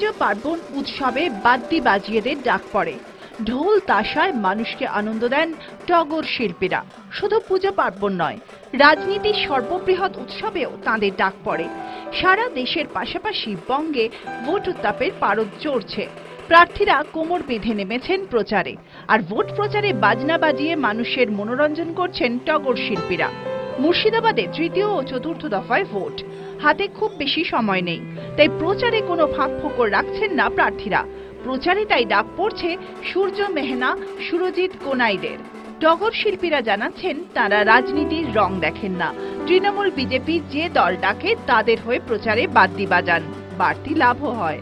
পুজো পার্বণ উৎসবে বাদ্যি বাজিয়েদের ডাক পড়ে। ঢোল তাশায় মানুষকে আনন্দ দেন টগর শিল্পীরা। শুধু পুজো পার্বণ নয়, রাজনীতির সর্ববৃহৎ উৎসবেও তাঁদের ডাক পড়ে। সারা দেশের পাশাপাশি বঙ্গে ভোট উত্তাপের পারদ চড়ছে। প্রার্থীরা কোমর বেঁধে নেমেছেন প্রচারে। আর ভোট প্রচারে বাজনা বাজিয়ে মানুষের মনোরঞ্জন করছেন টগর শিল্পীরা। মুর্শিদাবাদে তৃতীয় ও চতুর্থ দফায় ভোট। হাতে খুব বেশি সময় নেই। তাই প্রচারে কোনো ফাঁক ফোকর রাখছেন না প্রার্থীরা। প্রচারে তাই ডাক পড়ছে সূর্য মেহনা, সুরজিৎ কোনাইদের। টগর শিল্পীরা জানাচ্ছেন, তারা রাজনীতির রং দেখেন না। তৃণমূল বিজেপি যে দল ডাকে, তাদের হয়ে প্রচারে বাদ্যি বাজান। বাড়তি লাভও হয়।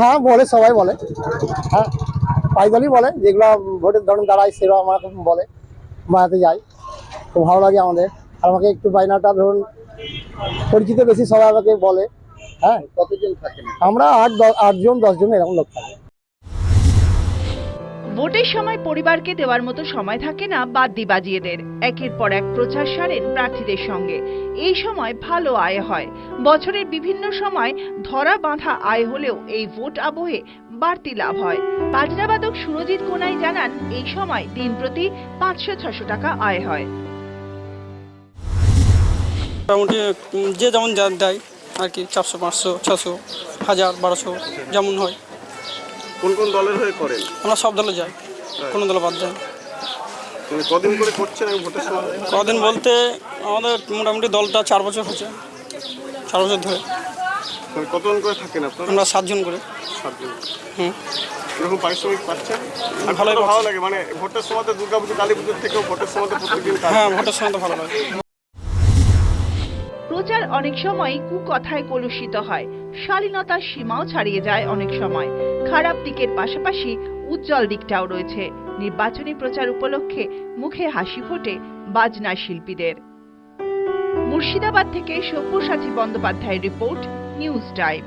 হ্যাঁ বলে, সবাই বলে। হ্যাঁ পাইদলই বলে, যেগুলো ভোটের ধরুন দাঁড়ায় সেগুলো আমাকে বলে বাড়াতে যাই খুব ভালো লাগে আমাদের। আমাকে একটু বায়নাটা ধরুন পরিচিত বেশি সবাই আমাকে বলে হ্যাঁ? কতজন থাকেন? আমরা আট আটজন দশজন এরকম লোক থাকে। ভোটের সময় পরিবারকে দেওয়ার মতো সময় থাকে না বাদ্যি বাজিয়েদের একের পর এক প্রচার সারেন প্রার্থীদের সঙ্গে। এই সময় ভালো আয় হয়। বছরের বিভিন্ন সময় ধরা বাঁধা আয় হলেও এই ভোট আবহে বাড়তি লাভ হয়। বাজনাবাদক সুরজিৎ কোনাই জানান এই সময় দিন প্রতি পাঁচশো ছশো টাকা আয় হয়। মোটামুটি যে যেমন যা দেয় আর কি চারশো পাঁচশো ছশো হাজার বারোশো যেমন হয়। কোন কোন দলের হয়ে করেন? আমরা সব দলে যাই কোনো দলে বাদ যায় মানে কদিন করে করছেন ভোটের সময়? কদিন বলতে আমাদের মোটামুটি দলটা চার বছর হচ্ছে চার বছর ধরে। মানে কতজন করে থাকেন আপনারা? আমরা সাতজন করে। সাতজন। হুম। এরকম পারিশ্রমিক পাচ্ছেন? আর ভালো ভালো লাগে? মানে ভোটের সময় তো দুর্গা পুজো কালী পুজোর থেকেও ভোটের সময় তো প্রত্যেকদিন হ্যাঁ ভোটের সময় তো ভালো লাগে। প্রচার অনেক সময় কুকথায় কলুষিত হয়। শালীনতার সীমাও ছাড়িয়ে যায় অনেক সময়। খারাপ দিকের পাশাপাশি উজ্জ্বল দিকটাও রয়েছে। নির্বাচনী প্রচার উপলক্ষে মুখে হাসি ফোটে বাজনা শিল্পীদের। মুর্শিদাবাদ থেকে সব্যসাচী বন্দ্যোপাধ্যায়ের রিপোর্ট, নিউজ টাইম।